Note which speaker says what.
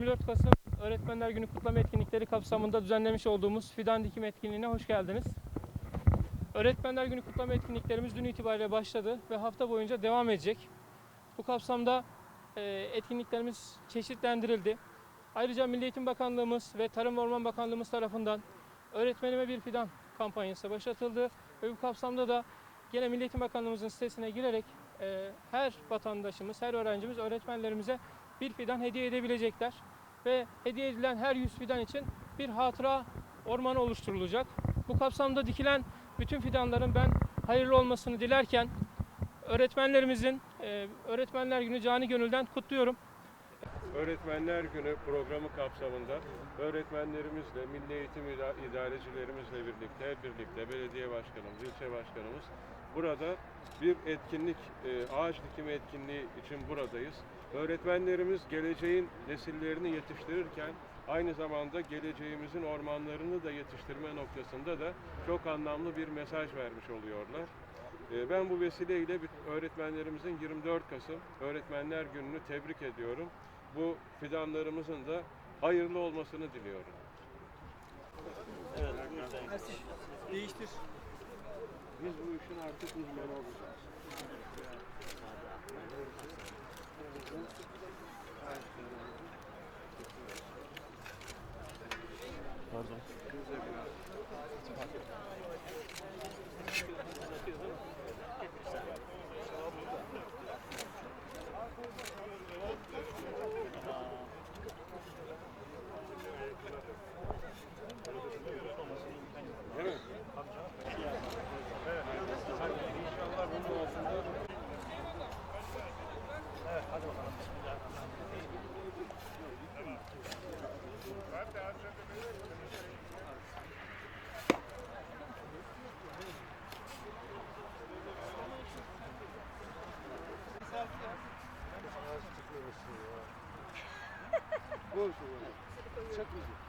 Speaker 1: 24 Kasım Öğretmenler Günü kutlama etkinlikleri kapsamında düzenlemiş olduğumuz fidan dikim etkinliğine hoş geldiniz. Öğretmenler Günü kutlama etkinliklerimiz dün itibariyle başladı ve hafta boyunca devam edecek. Bu kapsamda e, etkinliklerimiz çeşitlendirildi. Ayrıca Milli Eğitim Bakanlığımız ve Tarım ve Orman Bakanlığımız tarafından öğretmenime bir fidan kampanyası başlatıldı ve bu kapsamda da gene Milli Eğitim Bakanlığımızın sitesine girerek e, her vatandaşımız, her öğrencimiz öğretmenlerimize bir fidan hediye edebilecekler ve hediye edilen her 100 fidan için bir hatıra ormanı oluşturulacak. Bu kapsamda dikilen bütün fidanların ben hayırlı olmasını dilerken öğretmenlerimizin e, Öğretmenler Günü cani gönülden kutluyorum.
Speaker 2: Öğretmenler Günü programı kapsamında öğretmenlerimizle, milli eğitim ida- idarecilerimizle birlikte, hep birlikte belediye başkanımız, ilçe başkanımız burada bir etkinlik, e, ağaç dikimi etkinliği için buradayız. Öğretmenlerimiz geleceğin nesillerini yetiştirirken aynı zamanda geleceğimizin ormanlarını da yetiştirme noktasında da çok anlamlı bir mesaj vermiş oluyorlar. E, Ben bu vesileyle öğretmenlerimizin 24 Kasım Öğretmenler Günü'nü tebrik ediyorum. Bu fidanlarımızın da hayırlı olmasını diliyorum.
Speaker 3: Değiştir.
Speaker 2: Biz bu işin artık uzmanı olacağız. Değil
Speaker 3: Çok güzel.